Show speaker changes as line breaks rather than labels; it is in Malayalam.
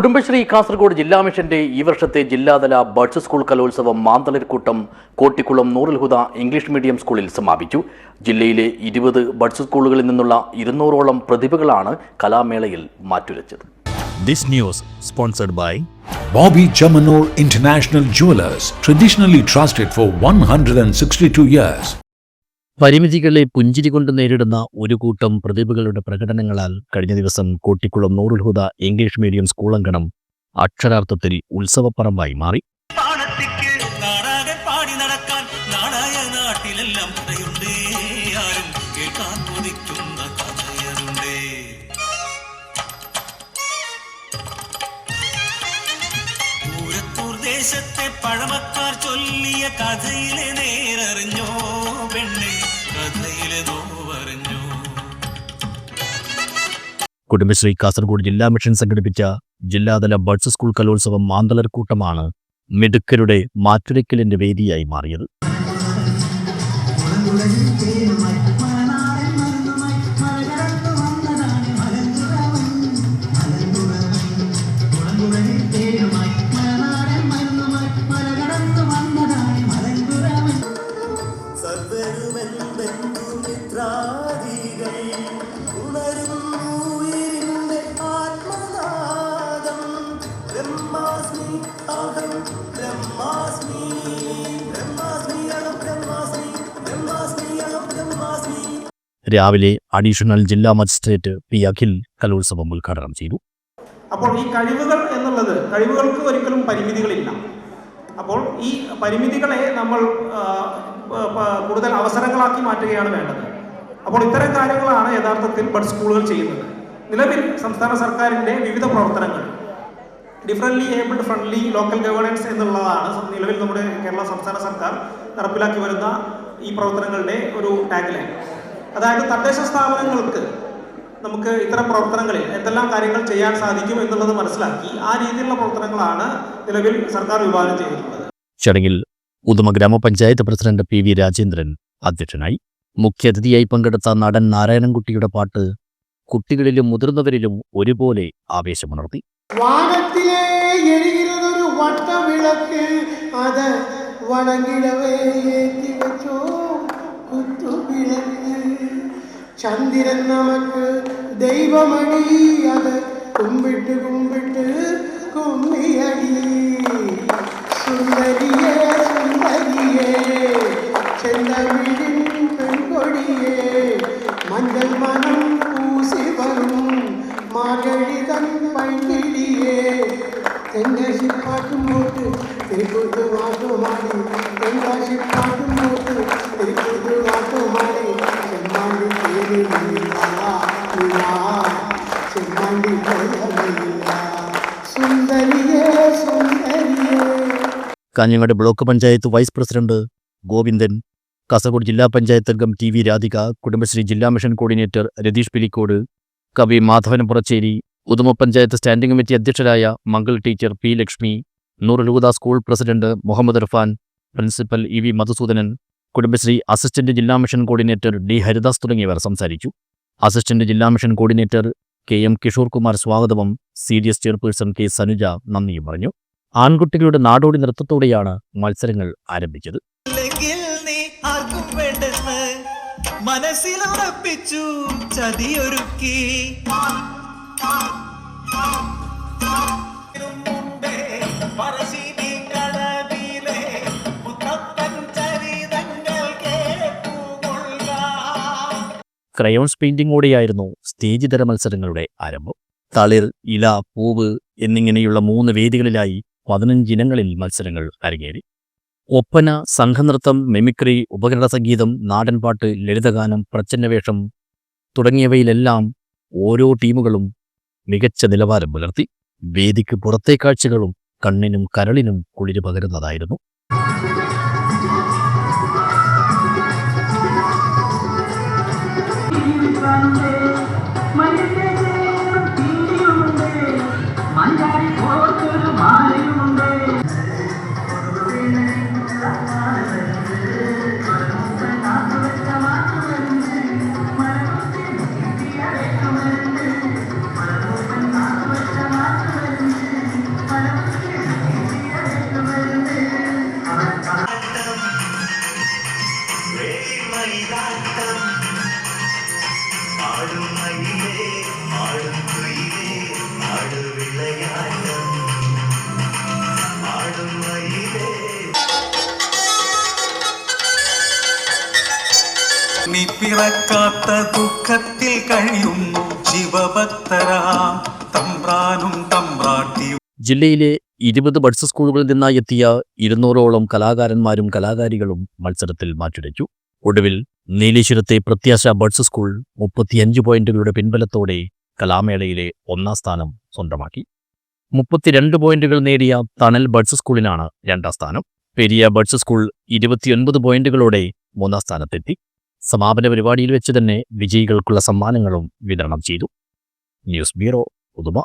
കുടുംബശ്രീ കാസർഗോഡ് ജില്ലാ മിഷന്റെ ഈ വർഷത്തെ ജില്ലാതല ബഡ്സ് സ്കൂൾ കലോത്സവം മാന്തളിർക്കൂട്ടം കോട്ടിക്കുളം നൂറുൽ ഹുദ ഇംഗ്ലീഷ് മീഡിയം സ്കൂളിൽ സമാപിച്ചു ജില്ലയിലെ ഇരുപത് ബഡ്സ് സ്കൂളുകളിൽ നിന്നുള്ള ഇരുന്നൂറോളം പ്രതിഭകളാണ് കലാമേളയിൽ മാറ്റുരച്ചത്
This news sponsored by
Bobby Chamanur International Jewelers, traditionally trusted for 162 years.
പരിമിതികളെ പുഞ്ചിരി കൊണ്ട് നേരിടുന്ന ഒരു കൂട്ടം പ്രതിഭകളുടെ പ്രകടനങ്ങളാൽ കഴിഞ്ഞ ദിവസം Kottikulam Noorul Huda English medium school സ്കൂളങ്കണം അക്ഷരാർത്ഥത്തിൽ ഉത്സവപ്പറമ്പായി മാറി.
ദേശത്തെ പഴമക്കാർ ചൊല്ലിയ കഥയിലെ നേരറിഞ്ഞോ?
കുടുംബശ്രീ കാസർഗോഡ് ജില്ലാ മിഷൻ സംഘടിപ്പിച്ച ജില്ലാതല ബഡ്സ് സ്കൂൾ കലോത്സവം മാന്തളർക്കൂട്ടമാണ് മിടുക്കരുടെ മാറ്റുരയ്ക്കലിന്റെ വേദിയായി മാറിയത്.
അഹം ബ്രഹ്മാസ്മി ബ്രഹ്മാസ്മി അഹം ബ്രഹ്മാസ്മി ബ്രഹ്മാസ്മി അഹം ബ്രഹ്മാസ്മി
രാവിലെ അഡീഷണൽ ജില്ലാ മജിസ്ട്രേറ്റ് പി അഖിൽ കലോത്സവം ഉദ്ഘാടനം ചെയ്തു.
അപ്പോൾ ഈ കഴിവുകൾ എന്നുള്ളത് കഴിവുകൾക്ക് ഒരിക്കലും പരിമിതികളില്ല. അപ്പോൾ ഈ പരിമിതികളെ നമ്മൾ കൂടുതൽ അവസരങ്ങളാക്കി മാറ്റുകയാണ് വേണ്ടത്. അപ്പോൾ ഇത്തരം കാര്യങ്ങളാണ് യഥാർത്ഥത്തിൽ ബഡ് സ്കൂളുകൾ ചെയ്യുന്നത്. നിലവിൽ സംസ്ഥാന സർക്കാരിന്റെ വിവിധ പ്രവർത്തനങ്ങൾ differently abled friendly local governance എന്നുള്ളതാണ് നിലവിൽ നമ്മുടെ കേരള സംസ്ഥാന സർക്കാർ നടപ്പിലാക്കി വരുന്ന ഈ പ്രവർത്തനങ്ങളുടെ ഒരു ടാഗ് ലൈൻ അതായത് തദ്ദേശ സ്ഥാപനങ്ങൾക്ക് നമുക്ക് ഇത്തരം പ്രവർത്തനങ്ങളിൽ എന്തെല്ലാം കാര്യങ്ങൾ ചെയ്യാൻ സാധിക്കും എന്നുള്ളത് മനസ്സിലാക്കി ആ രീതിയിലുള്ള പ്രവർത്തനങ്ങളാണ് നിലവിൽ സർക്കാർ വിഭാവനം ചെയ്തിട്ടുള്ളത്.
ചടങ്ങിൽ ഉദമ ഗ്രാമപഞ്ചായത്ത് പ്രസിഡന്റ് പി വി രാജേന്ദ്രൻ അധ്യക്ഷനായി മുഖ്യാതിഥിയായി പങ്കെടുത്ത നടൻ നാരായണൻകുട്ടിയുടെ പാട്ട് കുട്ടികളിലും മുതിർന്നവരിലും ഒരുപോലെ ആവേശമുണർത്തി.
எரிகிறதொரு வட்ட விளக்கு அதை வணங்கிடவே ஏற்றி வச்சோம் குத்து விளக்கு. சந்திரன் நமக்கு தெய்வமணி. அதை கும்பிட்டு கும்பிட்டு கும்மியடி. சுந்தரியே சுந்தரியே செந்தமிழ் തെങ്കാശിപ്പാട്ടും മൂട്ട് വാട്ടുമാടി നാട്ടുമാടി തെങ്കാശിപ്പാട്ടും മൂട്ട് തിരുക്കുത്തു വാട്ടുമാടി ചെമ്മാണ്ടി പേര് ചെമ്മാണ്ടി സുന്ദരിയേ സുന്ദരിയേ.
Kanhangad block panchayat vice president Govindan Kasaragod ജില്ലാ പഞ്ചായത്ത് അംഗം ടി വി രാധിക കുടുംബശ്രീ ജില്ലാ മിഷൻ കോർഡിനേറ്റർ രതീഷ് പിലിക്കോട് കവി Madhavan Puracheri Udma panchayat standing committee അധ്യക്ഷരായ Mangal teacher P Lakshmi Noorulhuda school president Muhammad Irfan principal E V Madhusoodanan Kudumbashree assistant ജില്ലാ മിഷൻ കോർഡിനേറ്റർ ഡി ഹരിദാസ് തുടങ്ങിയവർ സംസാരിച്ചു. അസിസ്റ്റന്റ് ജില്ലാ mission coordinator K M Kishore Kumar സ്വാഗതവും C D S chairperson K Sanuja നന്ദിയും പറഞ്ഞു. ആൺകുട്ടികളുടെ നാടോടി നൃത്തത്തോടെയാണ് മത്സരങ്ങൾ ആരംഭിച്ചത്.
മനസ്സിലുറപ്പിച്ചു ചതിയൊരുക്കി.
ക്രയോൺസ് പെയിന്റിങ്ങോടെയായിരുന്നു സ്റ്റേജ് തര മത്സരങ്ങളുടെ ആരംഭം. തളിർ ഇല പൂവ് എന്നിങ്ങനെയുള്ള മൂന്ന് വേദികളിലായി പതിനഞ്ച് ഇനങ്ങളിൽ മത്സരങ്ങൾ അരങ്ങേറി. ഒപ്പന സംഘനൃത്തം മെമിക്രി ഉപകരണ സംഗീതം നാടൻപാട്ട് ലളിതഗാനം പ്രച്ഛന്നവേഷം തുടങ്ങിയവയിലെല്ലാം ഓരോ ടീമുകളും മികച്ച നിലവാരം പുലർത്തി വേദിക്ക് പുറത്തെ കാഴ്ചകളും കണ്ണിനും കരളിനും കുളിര് പകരുന്നതായിരുന്നു
Thank you. നീ പിറക്കാത്ത ദുഃഖത്തിൽ കഴിയുന്നു ശിവഭക്തരാം തമ്പ്രാനും തമ്പ്രാട്ടിയും.
ജില്ലയിലെ ഇരുപത് ബഡ്സ് സ്കൂളുകളിൽ നിന്നായി എത്തിയ ഇരുന്നൂറോളം കലാകാരന്മാരും കലാകാരികളും മത്സരത്തിൽ മാറ്റുരച്ചു ഒടുവിൽ നീലേശ്വരത്തെ പ്രത്യാശ ബഡ്സ് സ്കൂൾ മുപ്പത്തിയഞ്ച് പോയിന്റുകളുടെ പിൻബലത്തോടെ കലാമേളയിലെ ഒന്നാം സ്ഥാനം സ്വന്തമാക്കി. മുപ്പത്തിരണ്ട് പോയിന്റുകൾ നേടിയ തണൽ ബഡ്സ് സ്കൂളിനാണ് രണ്ടാം സ്ഥാനം. പെരിയ ബഡ്സ് സ്കൂൾ ഇരുപത്തിയൊൻപത് പോയിന്റുകളോടെ മൂന്നാം സ്ഥാനത്തെത്തി. സമാപന പരിപാടിയിൽ വെച്ച് തന്നെ വിജയികൾക്കുള്ള സമ്മാനങ്ങളും വിതരണം ചെയ്തു. ന്യൂസ് ബ്യൂറോ പുതുമ.